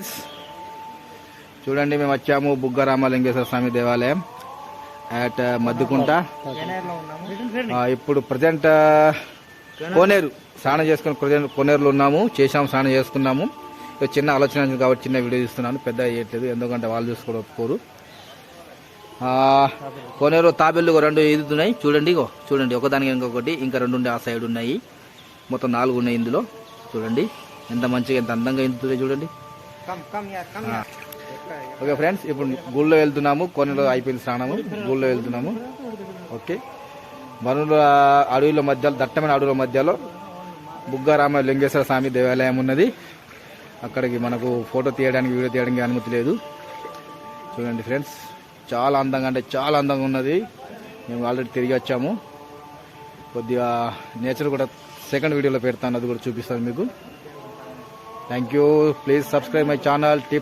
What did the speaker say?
Friends చూడండి మేము వచ్చాము బుగ్గరామలింగేశ్వర స్వామి దేవాలయం అట్ మద్దుకుంట. ఆ, ఇప్పుడు ప్రజెంట్ కోనేరు స్నానం చేసుకుని ప్రజెంట్ కోనేరులో ఉన్నాము చేసాము స్నానం చేసుకున్నాము. ఇక చిన్న ఆలోచన కాబట్టి చిన్న వీడియో తీస్తున్నాను పెద్ద చేయట్లేదు ఎందుకంటే వాళ్ళు చూసుకోవడం ఒప్పుకోరు ఆ, కోనేరు తాబెళ్ళు రెండు ఎదుగుతున్నాయి చూడండి ఇగో చూడండి ఒకదానికి ఇంకొకటి ఇంకా రెండు ఉండే ఆ సైడ్ ఉన్నాయి. మొత్తం నాలుగు ఉన్నాయి ఇందులో. చూడండి ఎంత మంచిగా ఎంత అందంగా ఎంతున్నాయి చూడండి. Okay friends ah. ఇప్పుడు గుళ్ళో వెళ్తున్నాము కొనలో అయిపోయింది స్నానము. గుళ్ళో వెళ్తున్నాము. ఓకే వనుల అడవుల మధ్యలో దట్టమైన అడవుల మధ్యలో బుగ్గారామ లింగేశ్వర స్వామి దేవాలయం ఉన్నది. అక్కడికి మనకు ఫోటో తీయడానికి వీడియో తీయడానికి అనుమతి లేదు. చూడండి ఫ్రెండ్స్ చాలా అందంగా అంటే చాలా అందంగా ఉన్నది. మేము ఆల్రెడీ తిరిగి వచ్చాము. కొద్దిగా నేచర్ కూడా సెకండ్ వీడియోలో పెడతాను అది కూడా చూపిస్తాను మీకు. Thank you. Please subscribe my channel. Tips